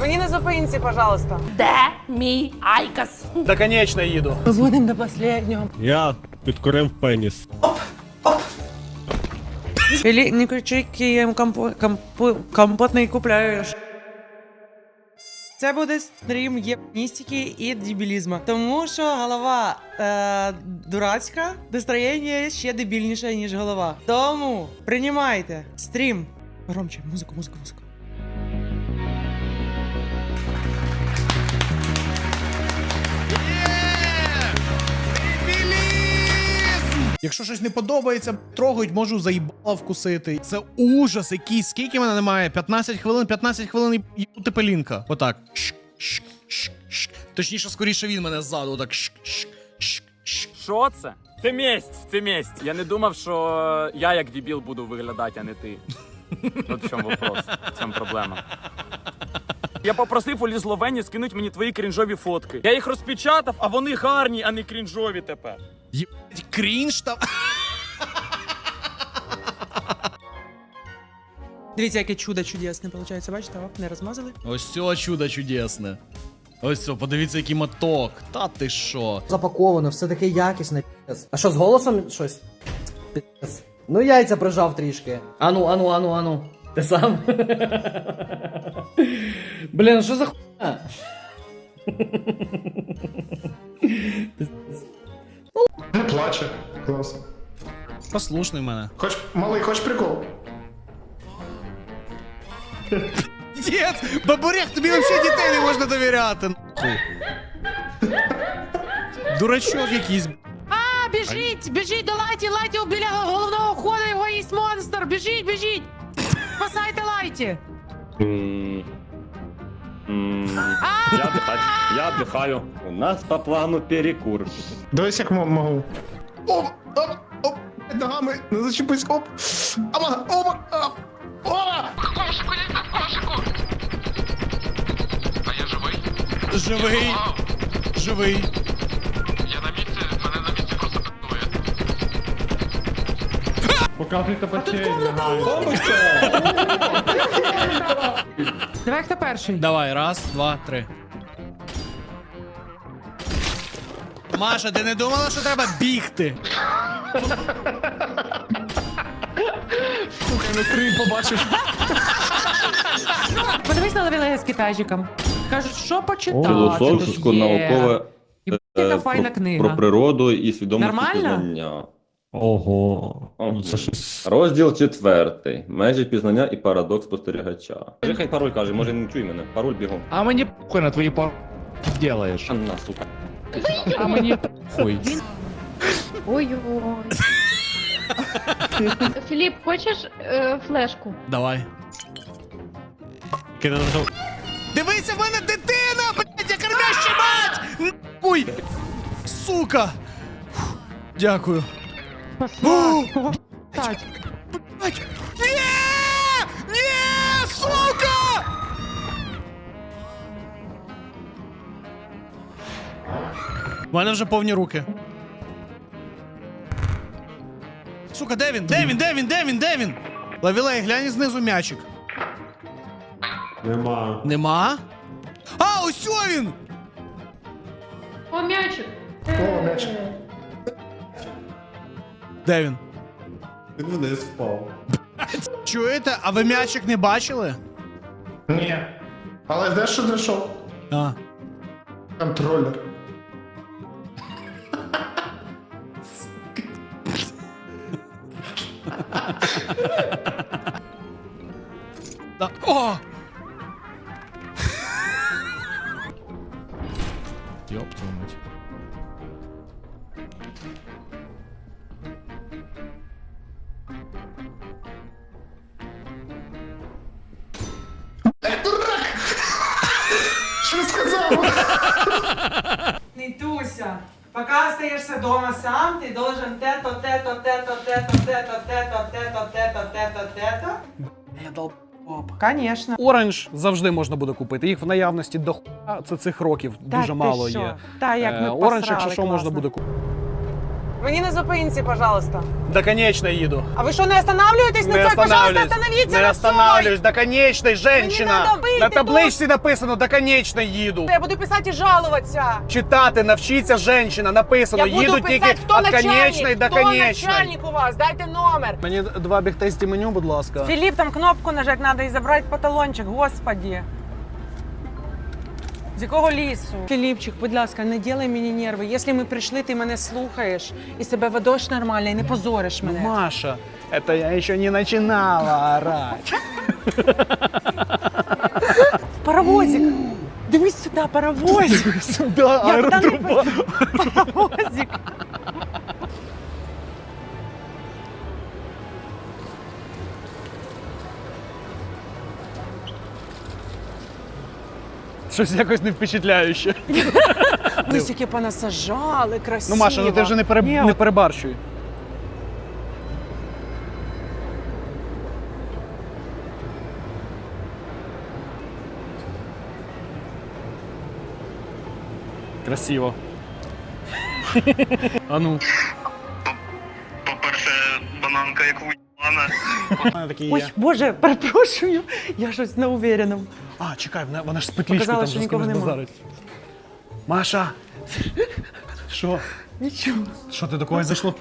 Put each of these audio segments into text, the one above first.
Мені на зупинці, пожалуйста. Де мій Айкос? До конечно їду. Ми будемо до останнього. Я підкорив пеніс. Или не кричи, Києм компо, компо, компотний купляєш. Це буде стрім єпністики і дебілізму. Тому що голова е, дурацька, настроєння ще дебільніше, ніж голова. Тому приймайте стрім. Громче, музику, музику, музику. Якщо щось не подобається, трогають, можу заїбало вкусити. Це ужас якийсь. Скільки мене немає? 15 хвилин, 15 хвилин і їбути пелінка. Отак. Точніше, скоріше він мене ззаду. Отак. Що це? Це месть, це месть. Я не думав, що я як дебіл буду виглядати, а не ти. От в чому вопрос, в чому проблема. Я попросив у Лізловені скинуть мені твої крінжові фотки. Я їх розпечатав, а вони гарні, а не крінжові тепер. Єбать, крінж там. Дивіться, яке чудо чудесне, виходить, бачите, оп, не розмазали. Ось цього чудо чудесне. Ось це, подивіться, який моток. Та ти що? запаковано, все таке якісне. пі***ц. А що з голосом щось? Пі***ц. Ну яйця прижав трішки. Ану, ану, ану, ану. Ти сам? Блін, що за хуйня? Не плаче. Клас. Послушний в мене. Хоч малий, хоч прикол. Дід! Бабурях, тобі взагалі дітей не можна довіряти. нахуй. Дурачок якийсь. А, біжіть, біжіть до лайті, лайті біля головного входу, його є монстр, біжіть, біжіть. Спасайте лайті. Я отдыхать. Я отдыхаю. У нас по плану перекур. Дивись, як мо- могу. Оп, оп, оп, під ногами, не зачепись, оп. Ама, ома, оп, ома. В кошику, лізьте в кошику! А я живий? Живий, Вау! живий. Я на місці, мене на місці просто питує. Показуй табачей, нагаю. Опа! Давай хто перший? Давай, раз, два, три. Маша, ти не думала, що треба бігти? Подивись на левелеги з китайчиком. Кажуть, що почитати. Філософсько є? наукове І е, яка про, файна книга. про природу і свідомості Нормально? пізнання. Ого. Ого. Ну, Це щось. Розділ четвертий. Межі пізнання і парадокс спостерігача. Хай пароль каже, може не чуй мене. Пароль бігом. А мені похуй на твої пар... делаєш. А на, сука. А мені хуй. Ой-ой. Філіп, хочеш е, флешку? Давай. Дивися, в мене дитина, блядь, я кормящий мать! Нахуй! Сука! Фух, Дякую. О, Так. блядь! Ні! Ні, сука! У мене вже повні руки. Сука, де він? Де він? Де він? Де він? Де він? Лавілей, глянь знизу м'ячик. Нема. Нема? А, ось о він! О, м'ячик. О, м'яч. Де він? Він вниз впав. Чуєте? А ви м'ячик не бачили? Ні. Але знаєш, що знайшов? А. Контролер. Да. О! Ёб твою мать. Пока остаешься дома сам, ты должен тето, тето, тето, тето, тето, тето, тето, тето, тето, тето. Я Оп, Конечно. Оранж завжди можна буде купити. Їх в наявності до хуя. Це цих років дуже мало є. Та, як ми Е, Оранж, якщо що, можна буде купити. Мені на зупинці, пожалуйста. До конечной їду. А ви що, не останавливаєтесь на Не цій? Пожалуйста, останавливаюсь. остановіться Не на останавливаюсь. До конечной, женщина. надо вийти На табличці написано до конечной їду. Я буду писати і жалуватися. Читати навчіться женщина. Написано, Я буду їду писати, тільки хто від конечної начальник, до хто конечної. начальник у вас, дайте номер. Мені два бігтесті меню, будь ласка. Філіп, там кнопку нажать треба і забрати паталончик, господі. З якого лісу? Філіпчик, будь ласка, не ділай мені нерви. Якщо ми прийшли, ти мене слухаєш і себе ведеш нормально, і не позориш мене. Маша, это я ще не починала орать. Паровозик! Дивись сюди, паровозик! Сюди Я аеротруба. Паровозик! Щось якось не впечатляюще. Лисики понасажали, красиво. Ну, Маша, ну ти вже не, переб... Ні, не перебарщуй. Красиво. а ну. По-перше, бананка як уїбана. Вона такі. Ой, боже, перепрошую, я щось не увереному. А, чекай, вона, вона ж з петлічкою Показала, там що вже з нікого кимось нема. базарить. Маша! Що? Нічого, Що ти до когось зайшло?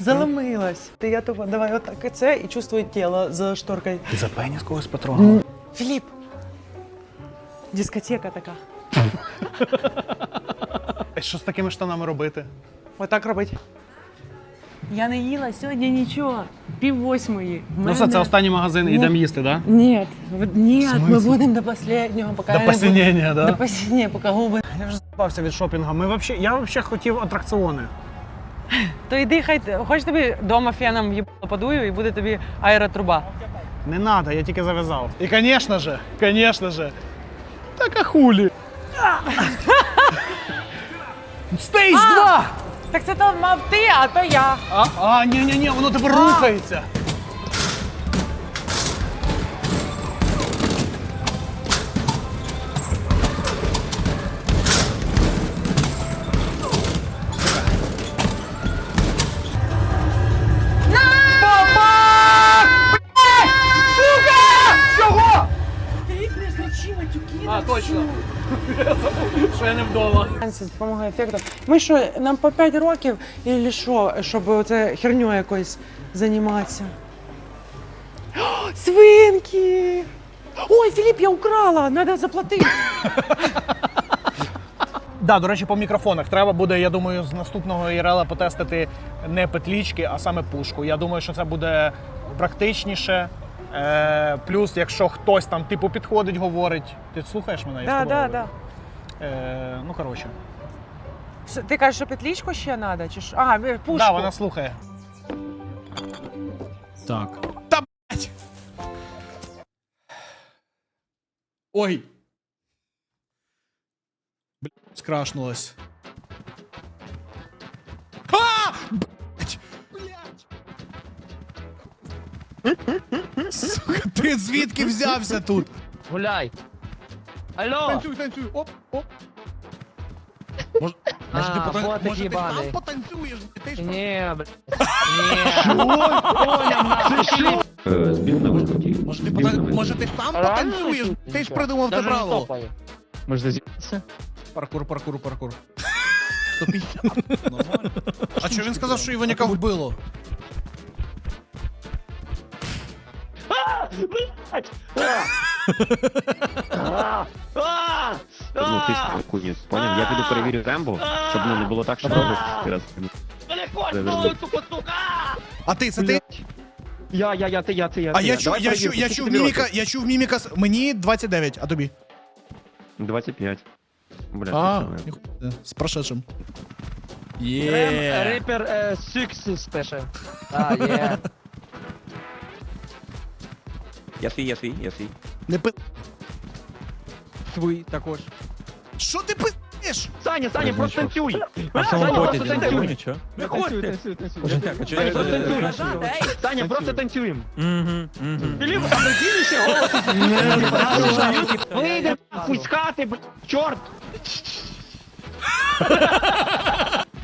заломилась. Ти я того, давай отак і це, і чувствую тіло за шторкою. Ти за пеніс когось потрогала? Філіп! Дискотека така. Е, Що з такими штанами робити? Отак робить. Я не їла сьогодні нічого. Пів восьмої. Ну все, це останній магазин, Ні. ідемо їсти, так? Ні, в- ні, ми будемо до останнього, поки До я не буду- посінення, До посінення, поки губи. Я вже запався від шопінгу. Ми вообще, я взагалі хотів атракціони. То йди, хай хоч тобі дома феном їбало подую і буде тобі аеротруба. Не надо, я тільки зав'язав. І, звісно же, звісно же. Так а хулі. Стейдж 2! Так це то мав ти, а то я. А, а, ні, ні, ні, воно тепер рухається. Вдома. З допомогою ефекту. Ми що, нам по 5 років, і що, щоб оце херню якоюсь займатися? О, свинки! Ой, Філіп, я украла! Треба заплатити. Да, до речі, по мікрофонах треба буде, я думаю, з наступного ІРЛ потестити не петлічки, а саме пушку. Я думаю, що це буде практичніше. Е, плюс, якщо хтось там типу підходить, говорить. Ти слухаєш мене? Я з Да, тобою да, говорю. да. Е, ну, коротше. Що, Ти кажеш, що петлічку ще треба? Чи що? А, ви- пушку. Да, вона слухає. Так. Та блять! Ой. Блять, скрашнулась. А! Блять! Сука, ти звідки взявся тут? Гуляй. Алло! Танцюй, танцюй, оп, оп. Може, може, ти, А, потан... вот може, ти такі бани. потанцюєш? Ти ж Не, блядь. Не. Е, Збіг на висоті. Може, ти, потан... може, ти там Реально потанцюєш? Ти ж придумав те Даже не правило. топаю. Може зазібатися? Паркур, паркур, паркур. 150. Нормально. А що він сказав, що Іваняка вбило? Ну, ти ж поняв? Я піду перевірю Рембо, щоб ну, не було так, що робиш раз. Сука! А ти, це ти? Я, я, я, ти, я, ти, я. А ти, я чув, Давай я перевірку, чув, я скільки чув тобі міміка, років? я чув міміка, с- мені 29, а тобі? 25. Бля, А, пацани. ніхуя, з прошедшим. Рем, Рипер е, Six спеше. А, є. Я свій, я свій, я свій. Не пи... Твій також. Що ти пиздиш? Саня, Саня, просто танцюй! А Саня, просто танцюй! нічого? Танцюй, танцюй, а Саня, просто танцюй! Саня, просто танцюємо! Прикинь ще голос! Вийди нахуй з хати, блядь, чорт!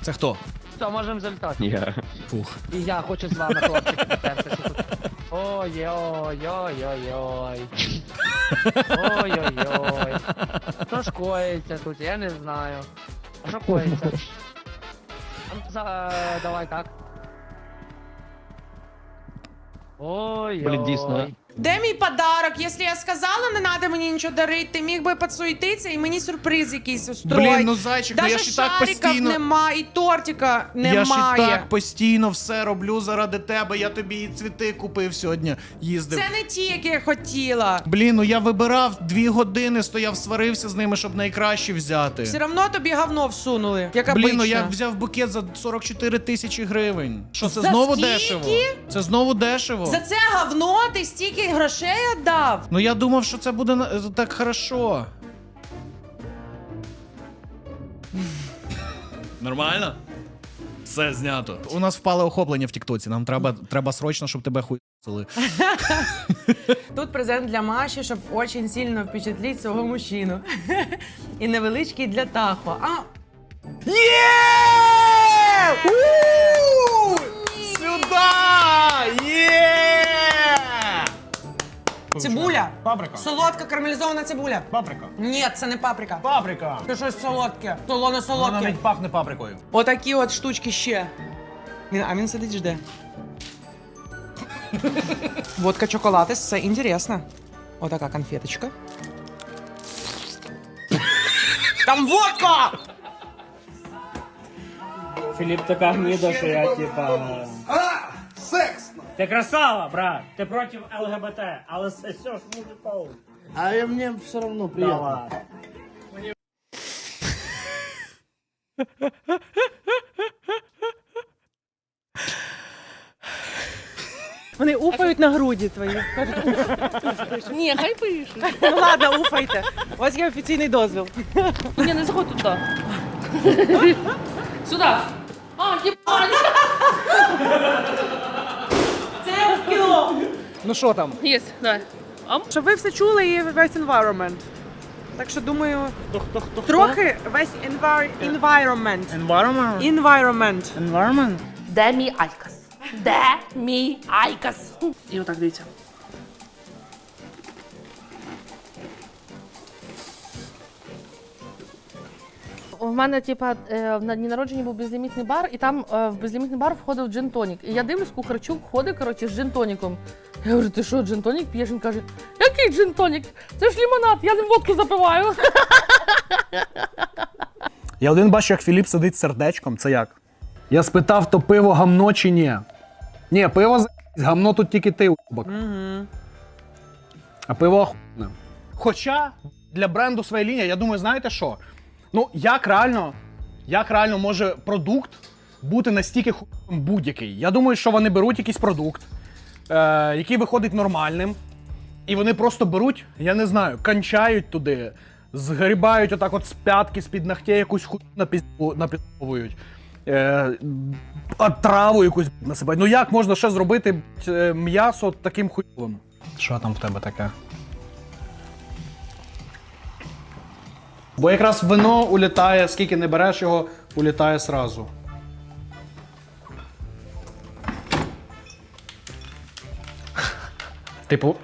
Це хто? все, можемо залітати. Ні. Фух. І я хочу з вами, хлопці, потертися тут. Ой-ой-ой-ой-ой. Ой-ой-ой. Що ж коїться тут, я не знаю. А що коїться? А ну, за... Давай так. Ой, Блін, дійсно. Де мій подарок? Якщо я сказала, не треба мені нічого дарити, ти міг би підсуетитися і мені сюрприз якийсь устроїть. Блін, ну зайчик, ну Даже я ж і так шариків постійно. нема, і тортика немає. Я ж і так постійно все роблю заради тебе. Я тобі і цвіти купив сьогодні. Їздив. Це не ті, які я хотіла. Блін, ну я вибирав дві години, стояв, сварився з ними, щоб найкраще взяти. Все одно тобі говно всунули, як Блін, ну обично. я взяв букет за 44 тисячі гривень. Що це За знову скільки? дешево? Це знову дешево. За це говно ти стільки грошей віддав. Ну я думав, що це буде на- так хорошо. Нормально? Все знято. У нас впали охоплення в Тіктоці. Нам треба, треба срочно, щоб тебе хуйсили. Тут презент для Маші, щоб дуже сильно впечатлити свого мужчину. І невеличкий для Тахо. А... Є! Сюда! Є! Цибуля. Паприка. Солодка карамелізована цибуля. Паприка. Ні, це не паприка. Паприка. Це щось солодке. Солоне Вона солодке. навіть пахне паприкою. Отакі от штучки ще. Він, а він сидить жде. Водка чоколадес, все інтересно. Отака конфеточка. Там водка! Філіп така гніда, що я типа. Ти красава, брат! Ти проти ЛГБТ, але це все ж мужиков. А мені все одно приємно. Вони уфають на груді твої. Ні, хай пишуть. Ну ладно, уфайте. У вас є офіційний дозвіл. Ні, не заходь туди. Сюди. А, єбать. Ну що там? Є, давай. Щоб ви все чули і весь environment. Так що думаю, трохи весь envir- environment. Environment? Environment. Environment? Де мій Айкас? Де мій Айкас? І отак дивіться. В мене, типа, е, на дні народження був безлімітний бар, і там е, в безлімітний бар входив джин-тонік. І я дивлюсь, Кухарчук ходить, коротше, з джин-тоніком. Я говорю, ти що, джин-тонік п'єш? Він каже, який джин-тонік? Це ж лімонад, я ним водку запиваю. Я один бачу, як Філіп сидить з сердечком. Це як? Я спитав, то пиво гамно чи ні? Ні, пиво за гамно тут тільки ти, уйбак. Угу. А пиво охуєнне. Хоча для бренду своя лінія, я думаю, знаєте що? Ну, як реально, як реально може продукт бути настільки хуйним будь-який? Я думаю, що вони беруть якийсь продукт, е, який виходить нормальним, і вони просто беруть, я не знаю, кончають туди, згрібають отак от з п'ятки, з-під ногтя якусь хуйню напіз- напізовують. Е, траву якусь насипають. Ну як можна ще зробити б**, е, м'ясо таким хуйовим? Що там в тебе таке? Бо якраз вино улітає, скільки не береш його, улітає сразу. Типу.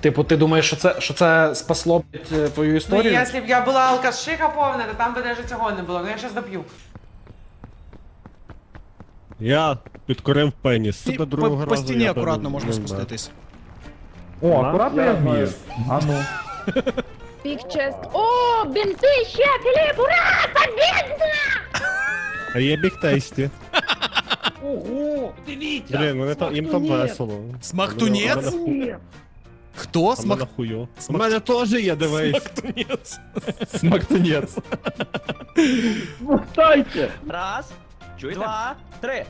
Типу, ти думаєш, що це, що це спасло блядь, е, твою Ну, історію? якщо б я була алкашиха повна, то там би навіть цього не було. Ну я зараз доп'ю. Я підкорив пеніс. Тебе по, другого по разу стіні я акуратно можна не спуститись. О, акуратно я вмію. А ну. Big chest. О, бінти ще, Філіп, ура! Побєдна! А є бігтейсті. Ого, дивіться! Блін, вони там, їм там весело. Смактунець? А в мене ху- Хто? А в мене Смак... хую. У мене теж є, дивись. Смактунець. Смактунець. Раз, два, три.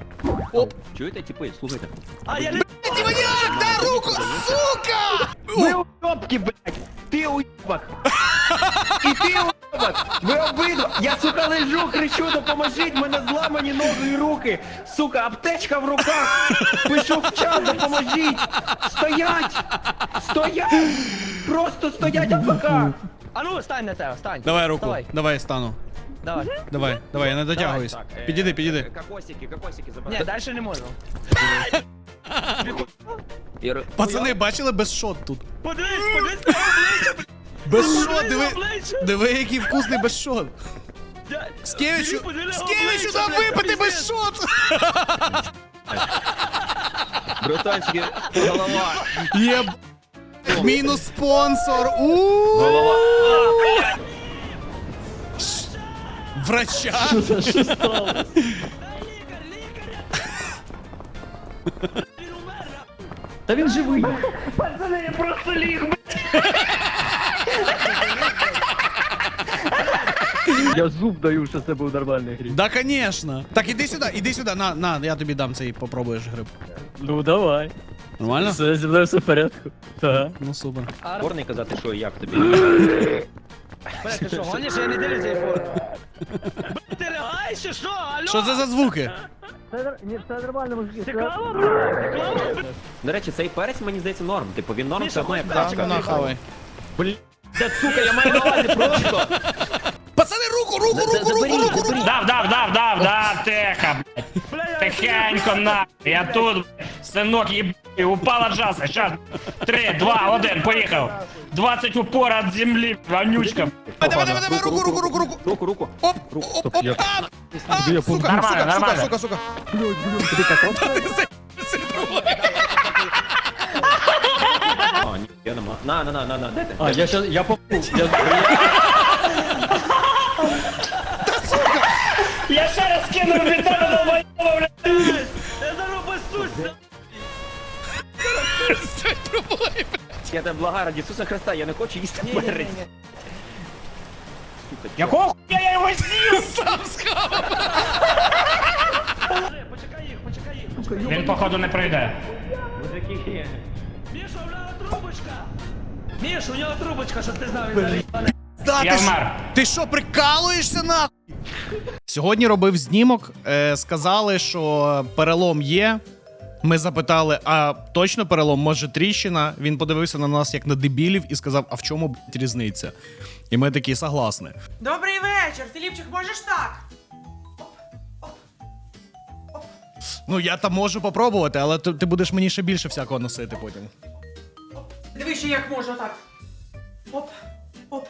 Чуєте, типи, слухайте. А я не Маньяк, дай руку, сука! Ви уйобки, блядь! Ти уйобок! І ти уйобок! Ви обидва! Я, сука, лежу, кричу, допоможіть! Мене зламані ноги і руки! Сука, аптечка в руках! Пишу в чат, допоможіть! Стоять! Стоять! Просто стоять АФК! А ну, стань на це, стань! Давай руку, Давай. давай стану. Давай. Давай, давай, я не дотягуюсь. Так, е, Підійди, підійди. е, Кокосики, кокосики забрати. Ні, далі не можу. Ір- Пацани, бачили без шот тут? Подивись, подивись на обличчя, Без шот, диви. обличчя. Диви, який вкусний без шот. Я- Скевичу, Подиви на Скевичу, обличчя, блядь, випити без пиздець. шот! Братанчики, голова. Єб... Мінус спонсор. у Голова. Врача. Та він живий. Я просто ліг. Я зуб даю, що це був нормальний гріб. Да, конечно. Так, іди сюди, іди сюди. На, на, я тобі дам цей попробуєш гриб. Ну давай. Нормально? Все зі мною все в порядку. Так. Ну супер. Порний казати, що як тобі. Ти що, гониш? Я не дивлюся цей фото. Ти лягаєш чи що? Алло? Що це за звуки? Цікаво, бро? Цікаво? До речі, цей перець мені здається норм. Типу він норм, Міша, все одно як хоч Так, перчик. на, хавай. Та сука, я маю на увазі просто. Пацани, руку, руку, руку, руку, руку, руку. Дав, дав, дав, дав, дав, тихо, блядь. Тихенько, на. Я тут, блядь, синок, їб... упала джаза. Щас. Три, два, один, поїхав. 20 упор від землі, вонючка. Давай, давай, давай, руку, руку, руку, руку. Руку, руку. Оп, оп, оп, ап. А, сука, сука, Нормально, сука, нормально. сука, сука. А, ні, я нема. На, на, на, на, на, де ти? А, я щас, я по... Я... Я ще раз кину від тебе долбоєба, блядь. Я зараз посусь! Я тебе благаю раді Ісуса Христа, я не хочу їсти перець. Якого хуя я його з'їв? Сам схавав. Почекай їх, почекай їх. Він, походу, не пройде. Міша, у нього трубочка! Міш, у нього трубочка, щоб ти знав, він зараз Да, Я ти, ж- вмер. ти що, прикалуєшся нахуй? Сьогодні робив знімок, е, сказали, що перелом є. Ми запитали, а точно перелом, може тріщина? Він подивився на нас як на дебілів і сказав, а в чому блядь, різниця? І ми такі согласні. Добрий вечір, Філіпчик, можеш так? Ну я там можу попробувати, але ти, ти будеш мені ще більше всякого носити потім. Дивись, як можу так. Оп, оп.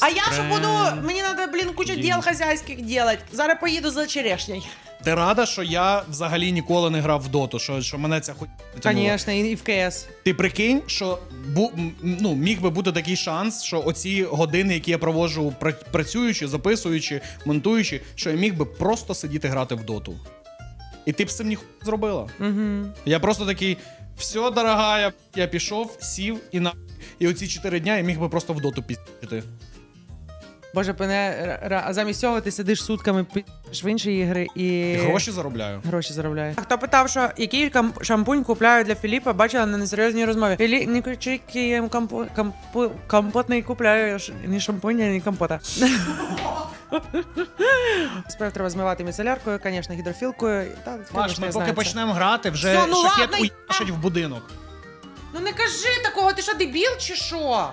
А я що буду, мені треба, блін, кучу діл хазяйських делать. Зараз поїду за черешнею. Ти рада, що я взагалі ніколи не грав в доту, що, що мене ця хуй. Звісно, і в КС. Ти прикинь, що бу, м, ну, міг би бути такий шанс, що оці години, які я проводжу пра- працюючи, записуючи, монтуючи, що я міг би просто сидіти грати в доту. І ти б з цим ніхуя не зробила. Угу. Я просто такий, все, дорогая, я пішов, сів і на. І оці чотири дня я міг би просто в доту піздити. Боже, пене, ра- ра- а замість цього ти сидиш сутками пиш в інші ігри і. І гроші заробляю. Гроші заробляє. Хто питав, що який кам- шампунь купляю для Філіпа, бачила на несерйозній розмові. Філі не кричи, який я компо, компот не купляю, я ж ні шампуня, ні компота. Справді треба змивати міцеляркою, звісно, гідрофілкою. Та, Маш, конечно, ми я поки знаю це. почнемо грати, вже ну шахет ладно, я- уїбашить в будинок. Ну не кажи такого, ти що, дебіл чи що?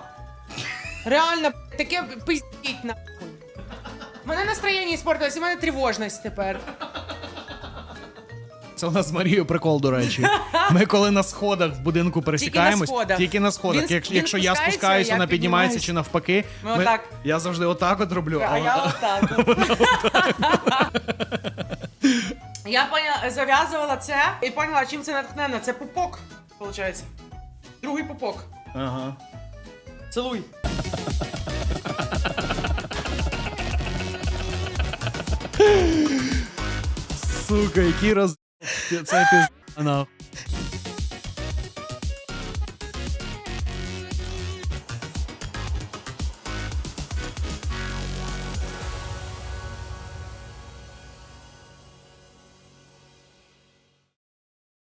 Реально, таке пиздіть нахуй. У мене настроєння іспортилось, у мене тривожність тепер. Це у нас з Марією прикол, до речі. Ми коли на сходах в будинку пересікаємось, сходах. тільки на сходах. Він- Якщо, він якщо я спускається, спускаюсь, я вона піднімається піднімаюсь. чи навпаки. Ми отак. Я завжди отак от роблю. А я вона- отак. от. Я зав'язувала це і поняла, чим це натхнено. Це пупок, виходить. Другий пупок. Ага. Целуй. Сука, який роз... Це пізна.